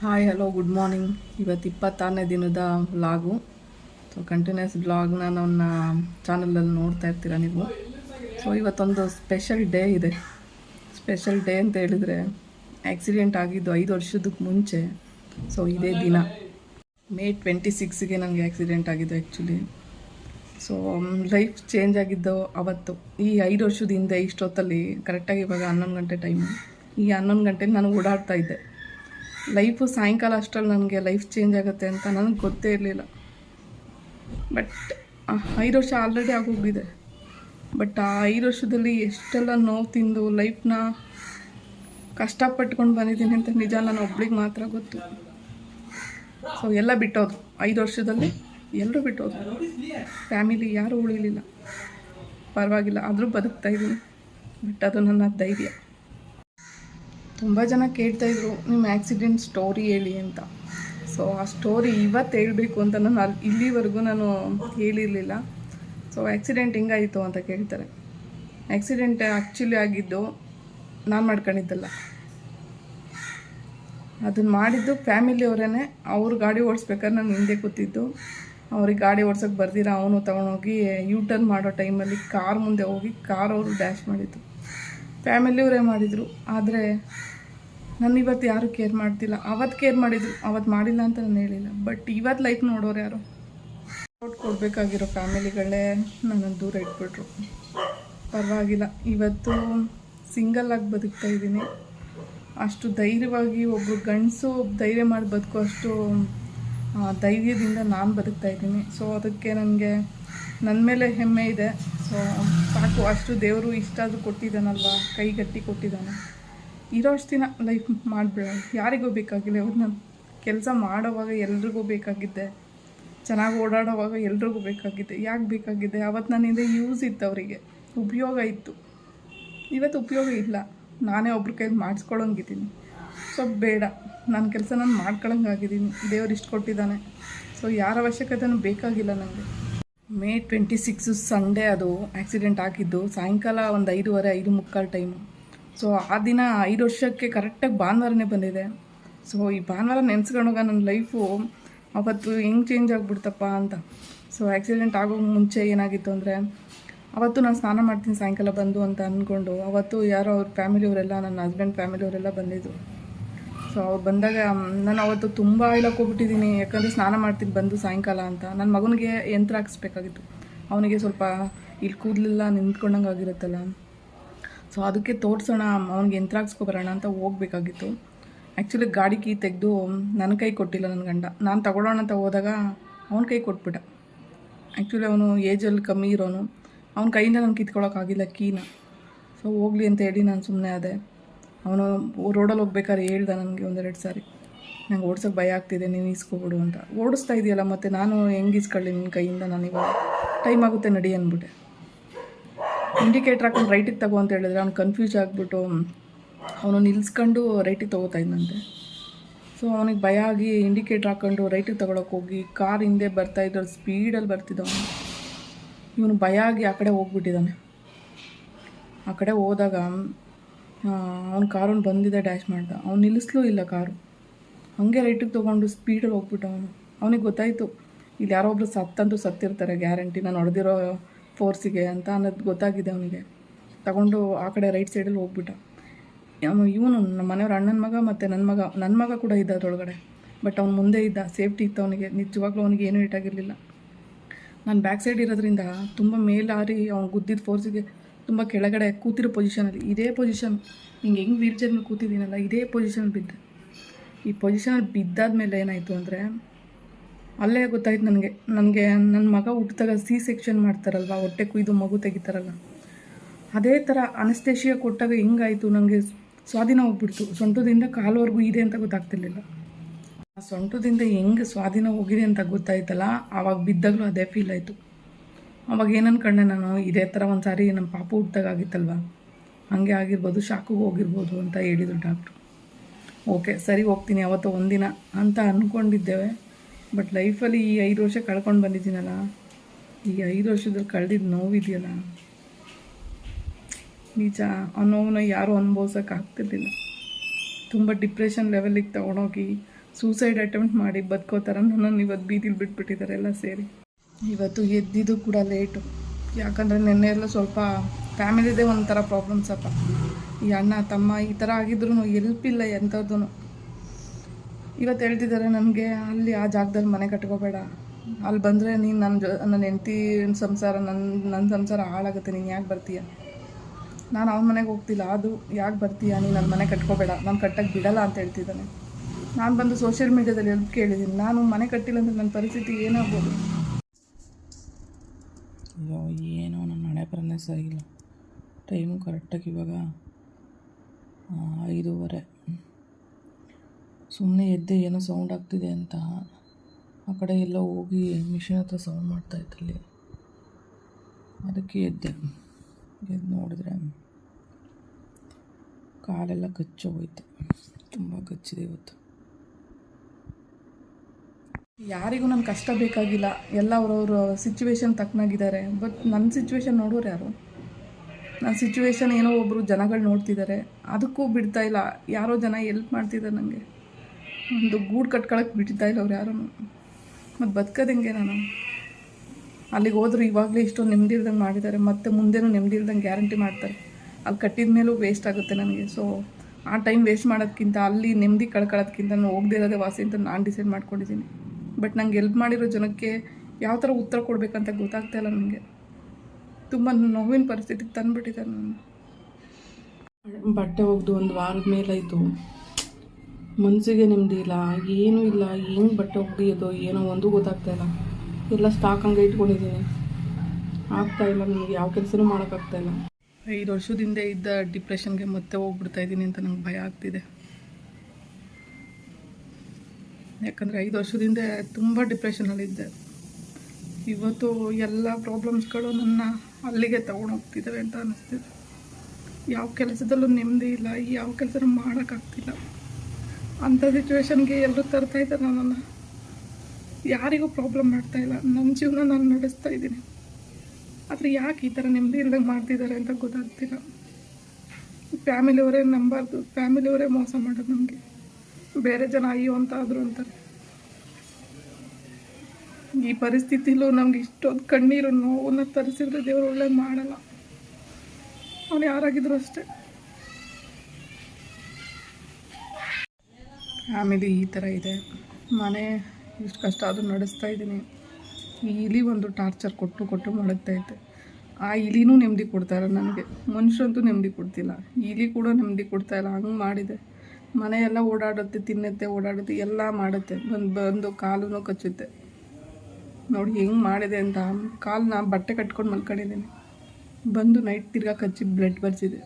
Hi hello good morning ಇವತ್ತು ಇಪ್ಪತ್ತಾರನೇ ದಿನದ ವ್ಲಾಗು ಸೊ ಕಂಟಿನ್ಯೂಸ್ ವ್ಲಾಗ್ನ ನನ್ನ ಚಾನಲಲ್ಲಿ ನೋಡ್ತಾ ಇರ್ತೀರ ನೀವು? ಸೊ ಇವತ್ತೊಂದು ಸ್ಪೆಷಲ್ ಡೇ ಇದೆ. ಸ್ಪೆಷಲ್ ಡೇ ಅಂತ ಹೇಳಿದರೆ ಆಕ್ಸಿಡೆಂಟ್ ಆಗಿದ್ದು ಐದು ವರ್ಷದಕ್ಕೆ ಮುಂಚೆ. ಸೊ ಇದೇ ದಿನ. ಮೇ ಟ್ವೆಂಟಿ ಸಿಕ್ಸ್ಗೆ ನನಗೆ ಆಕ್ಸಿಡೆಂಟ್ ಆಗಿದ್ದು ಆ್ಯಕ್ಚುಲಿ ಸೊ ಲೈಫ್ ಚೇಂಜ್ ಆಗಿದ್ದು ಅವತ್ತು. ಈ ಐದು ವರ್ಷದ ಹಿಂದೆ ಇಷ್ಟೊತ್ತಲ್ಲಿ ಕರೆಕ್ಟಾಗಿ ಇವಾಗ ಹನ್ನೊಂದು ಗಂಟೆ ಟೈಮು ಈ ಹನ್ನೊಂದು ಗಂಟೆಗೆ ನಾನು ಓಡಾಡ್ತಾ ಇದ್ದೆ. ಲೈಫು ಸಾಯಂಕಾಲ ಅಷ್ಟರಲ್ಲಿ ನನಗೆ ಲೈಫ್ ಚೇಂಜ್ ಆಗುತ್ತೆ ಅಂತ ನನಗೆ ಗೊತ್ತೇ ಇರಲಿಲ್ಲ. ಬಟ್ ಐದು ವರ್ಷ ಆಲ್ರೆಡಿ ಆಗೋಗಿದೆ ಬಟ್ ಆ ಐದು ವರ್ಷದಲ್ಲಿ ಎಷ್ಟೆಲ್ಲ ನೋವು ತಿಂದು ಲೈಫ್ನ ಕಷ್ಟಪಟ್ಕೊಂಡು ಬಂದಿದ್ದೀನಿ ಅಂತ ನಿಜ ನಾನು ಒಬ್ಳಿಗೆ ಮಾತ್ರ ಗೊತ್ತು. ಸೊ ಎಲ್ಲ ಬಿಟ್ಟೋದು. ಐದು ವರ್ಷದಲ್ಲಿ ಎಲ್ಲರೂ ಬಿಟ್ಟೋದು. ಫ್ಯಾಮಿಲಿ ಯಾರೂ ಉಳಿಲಿಲ್ಲ. ಪರವಾಗಿಲ್ಲ, ಆದರೂ ಬದುಕ್ತಾ ಇದ್ದೀನಿ. ಬಟ್ ಅದು ನನ್ನ ಧೈರ್ಯ. ತುಂಬ ಜನ ಕೇಳ್ತಾ ಇದ್ರು ನಿಮ್ಮ ಆ್ಯಕ್ಸಿಡೆಂಟ್ ಸ್ಟೋರಿ ಹೇಳಿ ಅಂತ. ಸೊ ಆ ಸ್ಟೋರಿ ಇವತ್ತು ಹೇಳಬೇಕು ಅಂತ ನಾನು ಅಲ್ಲಿ ಇಲ್ಲಿವರೆಗೂ ನಾನು ಹೇಳಿರಲಿಲ್ಲ. ಸೊ ಆ್ಯಕ್ಸಿಡೆಂಟ್ ಹೆಂಗಾಯಿತು ಅಂತ ಕೇಳ್ತಾರೆ. ಆ್ಯಕ್ಸಿಡೆಂಟ್ ಆ್ಯಕ್ಚುಲಿ ಆಗಿದ್ದು ನಾನು ಮಾಡ್ಕೊಂಡಿದ್ದಲ್ಲ. ಅದನ್ನು ಮಾಡಿದ್ದು ಫ್ಯಾಮಿಲಿಯವರೇ ಅವ್ರು ಗಾಡಿ ಓಡಿಸ್ಬೇಕಾದ್ರೆ ನಾನು ಹಿಂದೆ ಕೂತಿದ್ದು. ಅವ್ರಿಗೆ ಗಾಡಿ ಓಡ್ಸೋಕೆ ಬರ್ದಿರ, ಅವನು ತೊಗೊಂಡೋಗಿ ಯೂ ಟರ್ನ್ ಮಾಡೋ ಟೈಮಲ್ಲಿ ಕಾರ್ ಮುಂದೆ ಹೋಗಿ ಕಾರ್ ಅವರು ಡ್ಯಾಶ್ ಮಾಡಿದ್ದು. ಫ್ಯಾಮಿಲಿಯವರೇ ಮಾಡಿದರು. ಆದರೆ ಇವತ್ತು ಯಾರು ಕೇರ್ ಮಾಡ್ತಿಲ್ಲ. ಅವತ್ತು ಕೇರ್ ಮಾಡಿದ್ರು. ಅವತ್ತು ಮಾಡಿಲ್ಲ ಅಂತ ನಾನು ಹೇಳಿಲ್ಲ. ಬಟ್ ಇವತ್ತು ಲೈಫ್ ನೋಡೋರು ಯಾರು? ಸಪೋರ್ಟ್ ಕೊಡಬೇಕಾಗಿರೋ ಫ್ಯಾಮಿಲಿಗಳೇ ನನ್ನನ್ನು ದೂರ ಇಟ್ಬಿಟ್ರು. ಪರವಾಗಿಲ್ಲ. ಇವತ್ತು ಸಿಂಗಲ್ ಆಗಿ ಬದುಕ್ತಾ ಇದ್ದೀನಿ. ಅಷ್ಟು ಧೈರ್ಯವಾಗಿ ಒಬ್ಬರು ಗಂಡಸು ಧೈರ್ಯ ಮಾಡಿ ಬದುಕೋ ಅಷ್ಟು ಧೈರ್ಯದಿಂದ ನಾನು ಬದುಕ್ತಾ ಇದ್ದೀನಿ. ಸೊ ಅದಕ್ಕೆ ನನಗೆ ನನ್ನ ಮೇಲೆ ಹೆಮ್ಮೆ ಇದೆ. ಸೊ ಸಾಕು, ಅಷ್ಟು ದೇವರು ಇಷ್ಟಾದರೂ ಕೊಟ್ಟಿದ್ದಾನಲ್ವ? ಕೈಗಟ್ಟಿ ಕೊಟ್ಟಿದ್ದಾನೆ. ಇರೋ ಅಷ್ಟು ದಿನ ಲೈಫ್ ಮಾಡಬೇಡ. ಯಾರಿಗೂ ಬೇಕಾಗಿಲ್ಲ. ಇವ್ರನ್ನ ಕೆಲಸ ಮಾಡೋವಾಗ ಎಲ್ರಿಗೂ ಬೇಕಾಗಿದ್ದೆ ಚೆನ್ನಾಗಿ ಓಡಾಡೋವಾಗ ಎಲ್ರಿಗೂ ಬೇಕಾಗಿದ್ದೆ ಯಾಕೆ ಬೇಕಾಗಿದ್ದೆ ಅವತ್ತು ನನ್ನಿಂದ ಯೂಸ್ ಇತ್ತು ಅವರಿಗೆ. ಉಪಯೋಗ ಇತ್ತು. ಇವತ್ತು ಉಪಯೋಗ ಇಲ್ಲ. ನಾನೇ ಒಬ್ರ ಕೈಲಿ ಮಾಡಿಸ್ಕೊಳ್ಳೋಂಗಿದ್ದೀನಿ ಸೊ ಬೇಡ. ನನ್ನ ಕೆಲಸ ನಾನು ಮಾಡ್ಕೊಳಂಗಾಗಿದ್ದೀನಿ. ದೇವ್ರು ಇಷ್ಟು ಕೊಟ್ಟಿದ್ದಾನೆ. ಸೊ ಯಾರ ಅವಶ್ಯಕತೆನೂ ಬೇಕಾಗಿಲ್ಲ ನನಗೆ ಮೇ ಟ್ವೆಂಟಿ ಸಿಕ್ಸು ಸಂಡೇ ಅದು ಆಕ್ಸಿಡೆಂಟ್ ಆಗಿದ್ದು ಸಾಯಂಕಾಲ ಒಂದು ಐದೂವರೆ ಐದು ಮುಕ್ಕಾಲು ಟೈಮು. ಸೊ, ಆ ದಿನ ಐದು ವರ್ಷಕ್ಕೆ ಕರೆಕ್ಟಾಗಿ ಭಾನುವಾರನೇ ಬಂದಿದೆ. ಸೊ, ಈ ಭಾನುವಾರ ನೆನೆಸ್ಕೊಂಡಾಗ ನನ್ನ ಲೈಫು ಅವತ್ತು ಹೆಂಗೆ ಚೇಂಜ್ ಆಗಿಬಿಡ್ತಪ್ಪ ಅಂತ. ಸೊ, ಆಕ್ಸಿಡೆಂಟ್ ಆಗೋ ಮುಂಚೆ ಏನಾಗಿತ್ತು ಅಂದರೆ, ಅವತ್ತು ನಾನು ಸ್ನಾನ ಮಾಡ್ತೀನಿ ಸಾಯಂಕಾಲ ಬಂದು ಅಂತ ಅಂದ್ಕೊಂಡು ಅವತ್ತು ಯಾರೋ ಅವ್ರ ಫ್ಯಾಮಿಲಿಯವರೆಲ್ಲ, ನನ್ನ ಹಸ್ಬೆಂಡ್ ಫ್ಯಾಮಿಲಿಯವರೆಲ್ಲ ಬಂದಿದ್ರು. ಸೊ ಅವ್ರು ಬಂದಾಗ ನಾನು ಅವತ್ತು ತುಂಬ ಹೋಗ್ಬಿಟ್ಟಿದ್ದೀನಿ. ಯಾಕಂದರೆ ಸ್ನಾನ ಮಾಡ್ತೀನಿ ಬಂದು ಸಾಯಂಕಾಲ ಅಂತ. ನನ್ನ ಮಗನಿಗೆ ಯಂತ್ರ ಹಾಕಿಸ್ಬೇಕಾಗಿತ್ತು. ಅವನಿಗೆ ಸ್ವಲ್ಪ ಇಲ್ಲಿ ಕೂದಲೆಲ್ಲ ನಿಂತ್ಕೊಂಡಂಗೆ ಆಗಿರುತ್ತಲ್ಲ. ಸೊ ಅದಕ್ಕೆ ತೋರಿಸೋಣ ಅವ್ನಿಗೆ ಯಂತ್ರ ಹಾಕ್ಸ್ಕೊಬರೋಣ ಅಂತ ಹೋಗ್ಬೇಕಾಗಿತ್ತು. ಆ್ಯಕ್ಚುಲಿ ಗಾಡಿ ಕೀ ತೆಗೆದು ನನ್ನ ಕೈ ಕೊಟ್ಟಿಲ್ಲ ನನ್ನ ಗಂಡ. ನಾನು ತಗೊಳ್ಳೋಣ ಅಂತ ಹೋದಾಗ ಅವನ ಕೈ ಕೊಟ್ಬಿಟ್ಟ. ಆ್ಯಕ್ಚುಲಿ ಅವನು ಏಜಲ್ಲಿ ಕಮ್ಮಿ ಇರೋನು. ಅವನ ಕೈಯಿಂದ ನಾನು ಕಿತ್ಕೊಳ್ಳೋಕ್ಕಾಗಿಲ್ಲ ಕೀನ. ಸೊ ಹೋಗ್ಲಿ ಅಂತ ಹೇಳಿ ನಾನು ಸುಮ್ಮನೆ ಅದೇ ಅವನು ರೋಡಲ್ಲಿ ಹೋಗ್ಬೇಕಾದ್ರೆ ಹೇಳ್ದ ನನಗೆ ಒಂದೆರಡು ಸಾರಿ. ನಂಗೆ ಓಡಿಸೋಕೆ ಭಯ ಆಗ್ತಿದೆ, ನೀನು ಈಸ್ಕೊಬಿಡು ಅಂತ. ಓಡಿಸ್ತಾ ಇದೆಯಲ್ಲ ಮತ್ತು ನಾನು ಹೆಂಗೆ ಇಸ್ಕೊಳ್ಳಿ ನಿನ್ನ ಕೈಯಿಂದ ನಾನು ಇವಾಗ? ಟೈಮ್ ಆಗುತ್ತೆ ನಡಿ ಅಂದ್ಬಿಟ್ಟೆ. ಇಂಡಿಕೇಟ್ರ್ ಹಾಕೊಂಡು ರೈಟಿಗೆ ತಗೋ ಅಂತ ಹೇಳಿದ್ರೆ ಅವ್ನು ಕನ್ಫ್ಯೂಸ್ ಆಗಿಬಿಟ್ಟು ಅವನು ನಿಲ್ಸ್ಕೊಂಡು ರೈಟಿಗೆ ತೊಗೋತಾ ಇದ್ದಂತೆ ಸೊ ಅವನಿಗೆ ಭಯ ಆಗಿ ಇಂಡಿಕೇಟ್ರ್ ಹಾಕೊಂಡು ರೈಟಿಗೆ ತೊಗೊಳಕ್ಕೆ ಹೋಗಿ ಕಾರ್ ಹಿಂದೆ ಬರ್ತಾ ಇದ್ರಲ್ಲಿ ಸ್ಪೀಡಲ್ಲಿ ಬರ್ತಿದ್ದವನು ಇವನು ಭಯ ಆಗಿ ಆ ಕಡೆ ಹೋಗ್ಬಿಟ್ಟಿದ್ದಾನೆ ಆ ಕಡೆ ಹೋದಾಗ ಅವ್ನ ಕಾರವ್ನು ಬಂದಿದ್ದ ಡ್ಯಾಶ್ ಮಾಡ್ದ. ಅವ್ನು ನಿಲ್ಲಿಸ್ಲೂ ಇಲ್ಲ ಕಾರು. ಹಾಗೆ ರೈಟಿಗೆ ತೊಗೊಂಡು ಸ್ಪೀಡಲ್ಲಿ ಹೋಗ್ಬಿಟ್ಟ ಅವನು. ಅವನಿಗೆ ಗೊತ್ತಾಯಿತು, ಇಲ್ಲಿ ಯಾರೋ ಒಬ್ರು ಸತ್ತಂತೂ ಸತ್ತಿರ್ತಾರೆ ಗ್ಯಾರಂಟಿ ನಾನು ಹೊಡೆದಿರೋ ಫೋರ್ಸಿಗೆ ಅಂತ ಅನ್ನೋದು ಗೊತ್ತಾಗಿದೆ ಅವನಿಗೆ. ತಗೊಂಡು ಆ ಕಡೆ ರೈಟ್ ಸೈಡಲ್ಲಿ ಹೋಗ್ಬಿಟ್ಟ. ಇವನು ನಮ್ಮ ಮನೆಯವ್ರ ಅಣ್ಣನ ಮಗ ಮತ್ತು ನನ್ನ ಮಗ. ನನ್ನ ಮಗ ಕೂಡ ಇದ್ದ ಅದೊಳಗಡೆ ಬಟ್ ಅವ್ನು ಮುಂದೆ ಇದ್ದ. ಸೇಫ್ಟಿ ಇತ್ತು ಅವನಿಗೆ. ನಿಜವಾಗ್ಲೂ ಅವನಿಗೆ ಏನೂ ಇಟ್ಟಾಗಿರಲಿಲ್ಲ ನಾನು ಬ್ಯಾಕ್ ಸೈಡ್ ಇರೋದ್ರಿಂದ ತುಂಬ ಮೇಲಾರಿ ಅವ್ನು ಗುದ್ದಿದ ಫೋರ್ಸಿಗೆ ತುಂಬ ಕೆಳಗಡೆ ಕೂತಿರೋ ಪೊಸಿಷನಲ್ಲಿ ಇದೇ ಪೊಸಿಷನ್ ಹಿಂಗೆ ಹೆಂಗೆ ವೀಲ್ ಚೇರ್ನಲ್ಲಿ ಮೇಲೆ ಕೂತಿದ್ದೀನಲ್ಲ, ಇದೇ ಪೊಸಿಷನ್ ಬಿದ್ದೆ. ಈ ಪೊಸಿಷನಲ್ಲಿ ಬಿದ್ದಾದ್ಮೇಲೆ ಏನಾಯಿತು ಅಂದರೆ, ಅಲ್ಲೇ ಗೊತ್ತಾಯ್ತು ನನಗೆ ನನಗೆ ನನ್ನ ಮಗ ಹುಟ್ಟಿದಾಗ ಸಿ ಸೆಕ್ಷನ್ ಮಾಡ್ತಾರಲ್ವ, ಹೊಟ್ಟೆ ಕುಯ್ದು ಮಗು ತೆಗಿತಾರಲ್ಲ. ಅದೇ ಥರ ಅನಸ್ತೇಶಿಯ ಕೊಟ್ಟಾಗ ಹೆಂಗಾಯಿತು ನನಗೆ ಸ್ವಾಧೀನ ಹೋಗ್ಬಿಡ್ತು. ಸೊಂಟದಿಂದ ಕಾಲುವರೆಗೂ ಇದೆ ಅಂತ ಗೊತ್ತಾಗ್ತಿರ್ಲಿಲ್ಲ. ಆ ಸೊಂಟದಿಂದ ಹೆಂಗೆ ಸ್ವಾಧೀನ ಹೋಗಿದೆ ಅಂತ ಗೊತ್ತಾಯ್ತಲ್ಲ, ಆವಾಗ ಬಿದ್ದಾಗಲೂ ಅದೇ ಫೀಲ್ ಆಯಿತು. ಅವಾಗ ಏನು ಅನ್ಕೊಂಡೆ ನಾನು, ಇದೇ ಥರ ಒಂದು ಸಾರಿ ನಮ್ಮ ಪಾಪು ಹುಟ್ಟಿದಾಗ ಆಗಿತ್ತಲ್ವ ಹಾಗೆ ಆಗಿರ್ಬೋದು ಶಾಕಿಗೆ ಹೋಗಿರ್ಬೋದು ಅಂತ ಹೇಳಿದರು ಡಾಕ್ಟ್ರು ಓಕೆ, ಸರಿ ಹೋಗ್ತೀನಿ ಅವತ್ತು ಒಂದಿನ ಅಂತ ಅಂದ್ಕೊಂಡಿದ್ದೇವೆ ಬಟ್ ಲೈಫಲ್ಲಿ ಈ ಐದು ವರ್ಷ ಕಳ್ಕೊಂಡು ಬಂದಿದ್ದೀನಲ್ಲ, ಈ ಐದು ವರ್ಷದಲ್ಲಿ ಕಳೆದಿದ್ದ ನೋವಿದೆಯಲ್ಲ? ನಿಜ, ಆ ನೋವನ್ನ ಯಾರೂ ಅನುಭವಿಸೋಕೆ ಆಗ್ತಿರ್ಲಿಲ್ಲ. ತುಂಬ ಡಿಪ್ರೆಷನ್ ಲೆವೆಲಿಗೆ ತೊಗೊಂಡೋಗಿ ಸೂಸೈಡ್ ಅಟೆಂಪ್ಟ್ ಮಾಡಿ ಬದುಕೋತಾರ ನನ್ನನ್ನು ಇವತ್ತು ಬೀದಿಲಿ ಬಿಟ್ಬಿಟ್ಟಿದ್ದಾರೆ ಎಲ್ಲ ಸೇರಿ. ಇವತ್ತು ಎದ್ದಿದ್ದು ಕೂಡ ಲೇಟು ಯಾಕಂದರೆ ನಿನ್ನೆ ಎಲ್ಲ ಸ್ವಲ್ಪ ಫ್ಯಾಮಿಲಿದೇ ಒಂಥರ ಪ್ರಾಬ್ಲಮ್ಸಪ್ಪ ಈ ಅಣ್ಣ, ತಮ್ಮ ಈ ಥರ ಆಗಿದ್ರು ಎಲ್ಪಿಲ್ಲ ಎಂಥದ್ದು ಇವತ್ತು ಹೇಳ್ತಿದ್ದಾರೆ ನನಗೆ, ಅಲ್ಲಿ ಆ ಜಾಗದಲ್ಲಿ ಮನೆ ಕಟ್ಕೋಬೇಡ. ಅಲ್ಲಿ ಬಂದರೆ ನೀನು ನನ್ನ ಜೊ, ನನ್ನ ಹೆಂಡತಿ ಸಂಸಾರ ನನ್ನ ನನ್ನ ಸಂಸಾರ ಹಾಳಾಗುತ್ತೆ, ನೀನು ಯಾಕೆ ಬರ್ತೀಯ? ನಾನು ಅವನ ಮನೆಗೆ ಹೋಗ್ತಿಲ್ಲ, ಅದು ಯಾಕೆ ಬರ್ತೀಯ? ನೀನು ನನ್ನ ಮನೆ ಕಟ್ಕೋಬೇಡ, ನಾನು ಕಟ್ಟಕ್ಕೆ ಬಿಡಲ್ಲ ಅಂತ ಹೇಳ್ತಿದ್ದಾನೆ. ನಾನು ಬಂದು ಸೋಷಿಯಲ್ ಮೀಡ್ಯಾದಲ್ಲಿ ಎಲ್ಪ್ ಕೇಳಿದ್ದೀನಿ ನಾನು ಮನೆ ಕಟ್ಟಿಲ್ಲ ಅಂದರೆ ನನ್ನ ಪರಿಸ್ಥಿತಿ ಏನಾಗ್ಬೋದು? ಅಯ್ಯೋ, ಏನೋ ನನ್ನ ಹಣೆ ಬರನೇ ಸರಿಯಿಲ್ಲ ಟೈಮು ಕರೆಕ್ಟಾಗಿ ಇವಾಗ ಐದೂವರೆ. ಸುಮ್ಮನೆ ಎದ್ದೆ ಏನೋ ಸೌಂಡ್ ಆಗ್ತಿದೆ ಅಂತ. ಆ ಕಡೆ ಎಲ್ಲ ಹೋಗಿ ಮಿಷಿನ್ ಹತ್ರ ಸೌಂಡ್ ಮಾಡ್ತಾ ಇದ್ದಲ್ಲಿ ಅದಕ್ಕೆ ಎದ್ದೆ. ಎದ್ದು ನೋಡಿದ್ರೆ ಕಾಲೆಲ್ಲ ಕಚ್ಚೋಗೋಯ್ತು. ತುಂಬ ಕಚ್ಚಿದೆ ಇವತ್ತು. ಯಾರಿಗೂ ನನ್ನ ಕಷ್ಟ ಬೇಕಾಗಿಲ್ಲ. ಎಲ್ಲ ಅವ್ರವ್ರ ಸಿಚುವೇಶನ್ ತಕ್ಕನಾಗಿದ್ದಾರೆ. ಬಟ್ ನನ್ನ ಸಿಚುವೇಶನ್ ನೋಡೋರು ಯಾರು? ನನ್ನ ಸಿಚುವೇಶನ್ ಏನೋ ಒಬ್ಬರು ಜನಗಳು ನೋಡ್ತಿದ್ದಾರೆ ಅದಕ್ಕೂ ಬಿಡ್ತಾ ಇಲ್ಲ. ಯಾರೋ ಜನ ಎಲ್ಪ್ ಮಾಡ್ತಿದ್ದಾರೆ ನನಗೆ ಒಂದು ಗೂಡು ಕಟ್ಕೊಳಕ್ಕೆ ಬಿಡ್ತಾ ಇಲ್ಲ ಅವ್ರು ಯಾರೂ ಮತ್ತು ಬದುಕೋದು ಹೆಂಗೆ ನಾನು? ಅಲ್ಲಿಗೆ ಹೋದ್ರು ಇವಾಗಲೇ ಇಷ್ಟೊಂದು ನೆಮ್ಮದಿ ಇಲ್ದಂಗೆ ಮಾಡಿದ್ದಾರೆ. ಮತ್ತು ಮುಂದೆನೂ ನೆಮ್ಮದಿ ಇಲ್ದಂಗೆ ಗ್ಯಾರಂಟಿ ಮಾಡ್ತಾರೆ. ಅಲ್ಲಿ ಕಟ್ಟಿದ ಮೇಲೂ ವೇಸ್ಟ್ ಆಗುತ್ತೆ ನನಗೆ. ಸೊ ಆ ಟೈಮ್ ವೇಸ್ಟ್ ಮಾಡೋದಕ್ಕಿಂತ ಅಲ್ಲಿ ನೆಮ್ಮದಿ ಕಳ್ಕೊಳ್ಳೋದಕ್ಕಿಂತ ನಾನು ಹೋಗದೇ ಇರೋದೇ ವಾಸಿ ಅಂತ ನಾನು ಡಿಸೈಡ್ ಮಾಡ್ಕೊಂಡಿದ್ದೀನಿ. ಬಟ್ ನಂಗೆ ಎಲ್ಪ್ ಮಾಡಿರೋ ಜನಕ್ಕೆ ಯಾವ ಥರ ಉತ್ತರ ಕೊಡಬೇಕಂತ ಗೊತ್ತಾಗ್ತಾ ಇಲ್ಲ ನನಗೆ. ತುಂಬ ನೋವಿನ ಪರಿಸ್ಥಿತಿಗೆ ತಂದುಬಿಟ್ಟಿದ್ದಾರೆ ನಾನು. ಬಟ್ಟೆ ಒಗೆದು ಒಂದು ವಾರದ ಮೇಲಾಯಿತು. ಮನಸ್ಸಿಗೆ ನೆಮ್ಮದಿ ಇಲ್ಲ ಏನೂ ಇಲ್ಲ ಹೆಂಗೆ ಬಟ್ಟೆ ಒಗೆಯೋದು ಏನೋ ಒಂದು ಗೊತ್ತಾಗ್ತಾ ಇಲ್ಲ. ಎಲ್ಲ ಸ್ಟಾಕ್ ಹಂಗೆ ಇಟ್ಕೊಂಡಿದ್ದೀನಿ. ಆಗ್ತಾ ಇಲ್ಲ ನನಗೆ ಯಾವ ಕೆಲಸನೂ ಮಾಡೋಕ್ಕಾಗ್ತಾ ಇಲ್ಲ. ಐದು ವರ್ಷದಿಂದ ಇದ್ದ ಡಿಪ್ರೆಷನ್ಗೆ ಮತ್ತೆ ಹೋಗ್ಬಿಡ್ತಾ ಇದ್ದೀನಿ ಅಂತ ನಂಗೆ ಭಯ ಆಗ್ತಿದೆ. ಯಾಕಂದರೆ ಐದು ವರ್ಷದಿಂದ ತುಂಬ ಡಿಪ್ರೆಷನಲ್ಲಿದ್ದೆ ಇವತ್ತು ಎಲ್ಲ ಪ್ರಾಬ್ಲಮ್ಸ್ಗಳು ನನ್ನ ಅಲ್ಲಿಗೆ ತಗೊಂಡೋಗ್ತಿದ್ದಾವೆ ಅಂತ ಅನ್ನಿಸ್ತಿದೆ ಯಾವ ಕೆಲಸದಲ್ಲೂ ನೆಮ್ಮದಿ ಇಲ್ಲ, ಯಾವ ಕೆಲಸನೂ ಮಾಡೋಕ್ಕಾಗ್ತಿಲ್ಲ ಅಂಥ ಸಿಚುವೇಶನ್ಗೆ ಎಲ್ಲರೂ ತರ್ತಾ ಇದ್ದಾರೆ ನನ್ನನ್ನು. ಯಾರಿಗೂ ಪ್ರಾಬ್ಲಮ್ ಮಾಡ್ತಾ ಇಲ್ಲ. ನನ್ನ ಜೀವನ ನಾನು ನಡೆಸ್ತಾ ಇದ್ದೀನಿ. ಆದರೆ ಯಾಕೆ ಈ ಥರ ನೆಮ್ಮದಿ ಇಲ್ದಂಗೆ ಮಾಡ್ತಿದ್ದಾರೆ ಅಂತ ಗೊತ್ತಾಗ್ತಿಲ್ಲ. ಫ್ಯಾಮಿಲಿಯವರೇ ನಂಬಾರ್ದು. ಫ್ಯಾಮಿಲಿಯವರೇ ಮೋಸ ಮಾಡೋದು ನಮಗೆ. ಬೇರೆ ಜನ ಅಯ್ಯೋ ಅಂತ ಆದರು ಅಂತಾರೆ. ಈ ಪರಿಸ್ಥಿತಿಲೂ ನಮ್ಗೆ ಇಷ್ಟೊಂದು ಕಣ್ಣೀರು ನೋವನ್ನು ತರಿಸಿದ್ರೆ ದೇವರು ಒಳ್ಳೇದು ಮಾಡಲ್ಲ. ಅವನು ಯಾರಾಗಿದ್ರು ಅಷ್ಟೇ. ಆಮೇಲೆ ಈ ಥರ ಇದೆ. ಮನೆ ಇಷ್ಟು ಕಷ್ಟ ಆದರೂ ನಡೆಸ್ತಾ ಇದ್ದೀನಿ. ಈ ಇಲಿ ಒಂದು ಟಾರ್ಚರ್ ಕೊಟ್ಟು ಕೊಟ್ಟು ಮಾಡುತ್ತೈತೆ ಆ ಇಲಿನೂ ನೆಮ್ಮದಿ ಕೊಡ್ತಾಯಿಲ್ಲ ನನಗೆ. ಮನುಷ್ಯರಂತೂ ನೆಮ್ಮದಿ ಕೊಡ್ತಿಲ್ಲ. ಇಲಿ ಕೂಡ ನೆಮ್ಮದಿ ಕೊಡ್ತಾಯಿಲ್ಲ ಹಂಗೆ ಮಾಡಿದೆ. ಮನೆಯೆಲ್ಲ ಓಡಾಡುತ್ತೆ, ತಿನ್ನುತ್ತೆ, ಓಡಾಡುತ್ತೆ, ಎಲ್ಲ ಮಾಡುತ್ತೆ. ಬಂದು ಬಂದು ಕಾಲೂ ಕಚ್ಚುತ್ತೆ. ನೋಡಿ ಹೆಂಗೆ ಮಾಡಿದೆ ಅಂತ. ಕಾಲನ್ನ ಬಟ್ಟೆ ಕಟ್ಕೊಂಡು ಮಲ್ಕೊಂಡಿದ್ದೀನಿ. ಬಂದು ನೈಟ್ ತಿರ್ಗಾ ಕಚ್ಚಿ ಬ್ಲಡ್ ಬರ್ಸಿದೆ.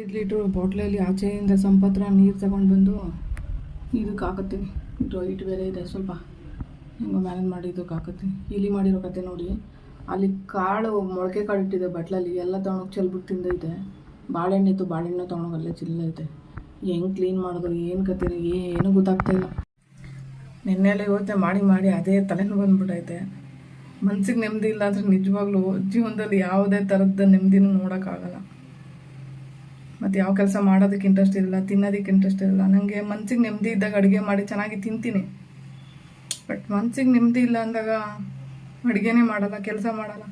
ಐದು ಲೀಟ್ರ್ ಬಾಟ್ಲಲ್ಲಿ ಆಚೆಯಿಂದ ಸಂಪತ್ರ ನೀರು ತಗೊಂಡು ಬಂದು ಇದಕ್ಕೆ ಹಾಕತ್ತೀನಿ ಡ್ರೈಟ್ ಬೇರೆ ಇದೆ, ಸ್ವಲ್ಪ ಹೆಂಗೋ ಮ್ಯಾನೇಜ್ ಮಾಡಿ ಇದಕ್ಕೆ ಹಾಕತ್ತೀನಿ ಇಲಿ ಮಾಡಿರೋ ಕತೆ ನೋಡಿ. ಅಲ್ಲಿ ಕಾಳು ಮೊಳಕೆ ಕಾಳು ಇಟ್ಟಿದೆ ಬಟ್ಲಲ್ಲಿ. ಎಲ್ಲ ತೊಗೊಂಡೋಗಿ ಚೆಲ್ಬಿಟ್ಟು ತಿಂದೈತೆ. ಬಾಳೆಹಣ್ಣು ಇತ್ತು, ಬಾಳೆಹಣ್ಣು ತೊಗೊಂಡೋಗಿ ಅಲ್ಲೇ ಚಿಲ್ಲೈತೆ ಹೆಂಗೆ ಕ್ಲೀನ್ ಮಾಡೋದು, ಏನು ಕತೆ ಏನು ಗೊತ್ತಾಗ್ತಾ ಇಲ್ಲ. ನಿನ್ನೆಲ್ಲ ಯೋಚನೆ ಮಾಡಿ ಮಾಡಿ ಅದೇ ತಲೆನೂ ಬಂದ್ಬಿಟ್ಟೈತೆ ಮನ್ಸಿಗೆ ನೆಮ್ಮದಿ ಇಲ್ಲ ಅಂದರೆ ನಿಜವಾಗ್ಲೂ ಜೀವನದಲ್ಲಿ ಯಾವುದೇ ಥರದ ನೆಮ್ಮದಿನೂ ನೋಡೋಕ್ಕಾಗಲ್ಲ. ಮತ್ತು ಯಾವ ಕೆಲಸ ಮಾಡೋದಕ್ಕೆ ಇಂಟ್ರೆಸ್ಟ್ ಇರಲ್ಲ, ತಿನ್ನೋದಕ್ಕೆ ಇಂಟ್ರೆಸ್ಟ್ ಇರಲ್ಲ. ನನಗೆ ಮನ್ಸಿಗೆ ನೆಮ್ಮದಿ ಇದ್ದಾಗ ಅಡುಗೆ ಮಾಡಿ ಚೆನ್ನಾಗಿ ತಿಂತೀನಿ. ಬಟ್ ಮನ್ಸಿಗೆ ನೆಮ್ಮದಿ ಇಲ್ಲ ಅಂದಾಗ ಅಡುಗೆನೇ ಮಾಡಲ್ಲ, ಕೆಲಸ ಮಾಡಲ್ಲ.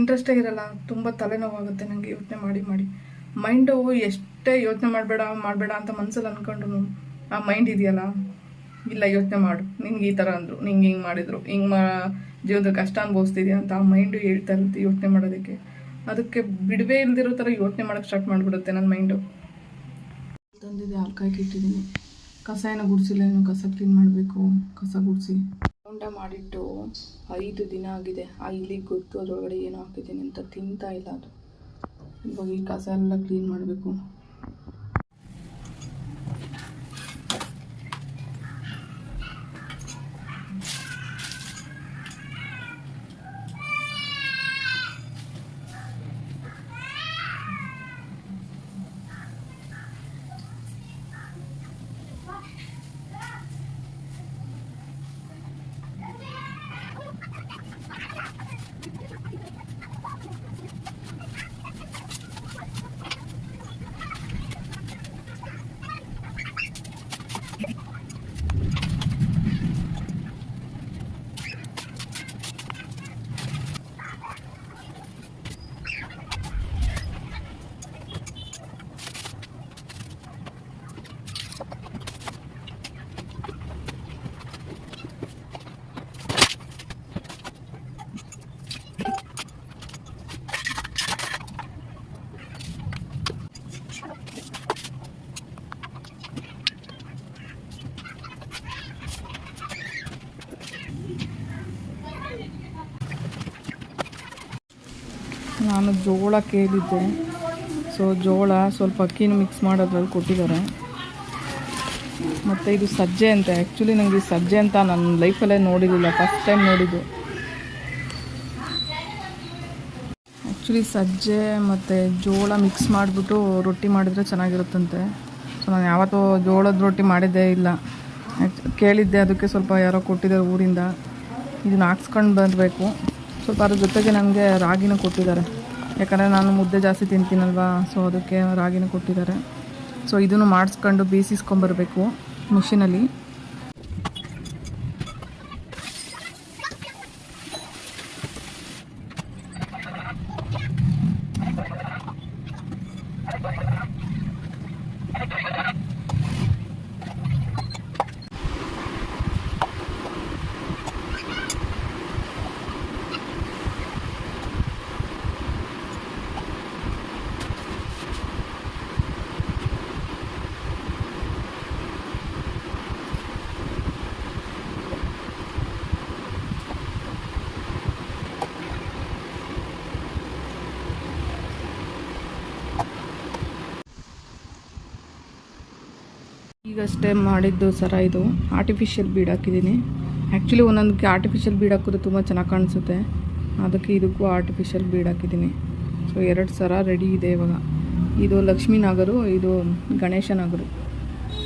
ಇಂಟ್ರೆಸ್ಟೇ ಇರಲ್ಲ, ತುಂಬ ತಲೆನೋವಾಗುತ್ತೆ ನನಗೆ ಯೋಚನೆ ಮಾಡಿ ಮಾಡಿ. ಮೈಂಡು ಎಷ್ಟೇ ಯೋಚನೆ ಮಾಡಬೇಡ ಮಾಡಬೇಡ ಅಂತ ಮನಸ್ಸಲ್ಲಿ ಅಂದ್ಕೊಂಡ್ರು ಆ ಮೈಂಡ್ ಇದೆಯಲ್ಲ? ಇಲ್ಲ, ಯೋಚನೆ ಮಾಡು. ನಿಂಗೆ ಈ ಥರ ಅಂದರು, ನಿಂಗೆ ಹಿಂಗೆ ಮಾಡಿದರು, ಹಿಂಗೆ ಮಾ ಜೀವನದಲ್ಲಿ ಕಷ್ಟ ಅನುಭವಿಸ್ತಿದ್ಯಾ ಅಂತ ಆ ಮೈಂಡು ಹೇಳ್ತಾ ಇರುತ್ತೆ ಯೋಚನೆ ಮಾಡೋದಕ್ಕೆ. ಅದಕ್ಕೆ ಬಿಡುವೇ ಇಲ್ದಿರೋ ಥರ ಯೋಚನೆ ಮಾಡೋಕೆ ಸ್ಟಾರ್ಟ್ ಮಾಡಿಬಿಡುತ್ತೆ ನನ್ನ ಮೈಂಡು ತಂದಿದೆ ಹಾಲು ಕಾಯ್ಕೆ ಇಟ್ಟಿದ್ದೀನಿ. ಕಸ ಏನೋ ಗುಡಿಸಿಲ್ಲ ಏನೋ ಕಸ ಕ್ಲೀನ್ ಮಾಡಬೇಕು. ಕಸ ಗುಡಿಸಿ ಹೊಂಡ ಮಾಡಿಟ್ಟು ಐದು ದಿನ ಆಗಿದೆ. ಆ ಇಲಿಗೆ ಗೊತ್ತು ಅದರೊಳಗಡೆ ಏನೋ ಹಾಕಿದ್ದೀನಿ ಅಂತ ತಿಂತಾ ಇಲ್ಲ ಅದು. ಇವಾಗ ಈ ಕಸ ಎಲ್ಲ ಕ್ಲೀನ್ ಮಾಡಬೇಕು. ನಾನು ಜೋಳ ಕೇಳಿದ್ದೆ. ಸೊ ಜೋಳ ಸ್ವಲ್ಪ ಅಕ್ಕಿನೂ ಮಿಕ್ಸ್ ಮಾಡೋದ್ರಲ್ಲಿ ಕೊಟ್ಟಿದ್ದಾರೆ. ಮತ್ತು ಇದು ಸಜ್ಜೆ ಅಂತ ಆ್ಯಕ್ಚುಲಿ ನನಗೆ ಸಜ್ಜೆ ಅಂತ ನನ್ನ ಲೈಫಲ್ಲೇ ನೋಡಿರಲಿಲ್ಲ ಫಸ್ಟ್ ಟೈಮ್ ನೋಡಿದ್ದು. ಆ್ಯಕ್ಚುಲಿ ಸಜ್ಜೆ ಮತ್ತು ಜೋಳ ಮಿಕ್ಸ್ ಮಾಡಿಬಿಟ್ಟು ರೊಟ್ಟಿ ಮಾಡಿದರೆ ಚೆನ್ನಾಗಿರುತ್ತಂತೆ. ಸೊ ನಾನು ಯಾವತ್ತೂ ಜೋಳದ ರೊಟ್ಟಿ ಮಾಡಿದ್ದೇ ಇಲ್ಲ. ಕೇಳಿದ್ದೆ, ಅದಕ್ಕೆ ಸ್ವಲ್ಪ ಯಾರೋ ಕೊಟ್ಟಿದ್ದಾರೆ ಊರಿಂದ. ಇದನ್ನ ಹಾಕ್ಸ್ಕೊಂಡು ಬರಬೇಕು ಸ್ವಲ್ಪ ಅದ್ರ ಜೊತೆಗೆ ನನಗೆ ರಾಗಿನೂ ಕೊಟ್ಟಿದ್ದಾರೆ. ಯಾಕಂದರೆ ನಾನು ಮುದ್ದೆ ಜಾಸ್ತಿ ತಿಂತೀನಲ್ವಾ? ಸೊ ಅದಕ್ಕೆ ರಾಗಿನೂ ಕೊಟ್ಟಿದ್ದಾರೆ. ಸೊ ಇದನ್ನು ಮಾಡಿಸ್ಕೊಂಡು ಬೇಯಿಸಿಸ್ಕೊಂಬರ್ಬೇಕು ಮಿಷಿನಲ್ಲಿ. ಈಗಷ್ಟೇ ಮಾಡಿದ್ದು ಸರ ಇದು ಆರ್ಟಿಫಿಷಿಯಲ್ ಬೀಡ್ ಹಾಕಿದ್ದೀನಿ. ಆ್ಯಕ್ಚುಲಿ ಒಂದೊಂದಕ್ಕೆ ಆರ್ಟಿಫಿಷಿಯಲ್ ಬೀಡ್ ಹಾಕಿದ್ರೆ ತುಂಬ ಚೆನ್ನಾಗಿ ಕಾಣಿಸುತ್ತೆ. ಅದಕ್ಕೆ ಇದಕ್ಕೂ ಆರ್ಟಿಫಿಷಿಯಲ್ ಬೀಡ್ ಹಾಕಿದ್ದೀನಿ. ಸೊ ಎರಡು ಸರ ರೆಡಿ ಇದೆ ಇವಾಗ. ಇದು ಲಕ್ಷ್ಮೀ ನಾಗರು, ಇದು ಗಣೇಶ ನಾಗರು.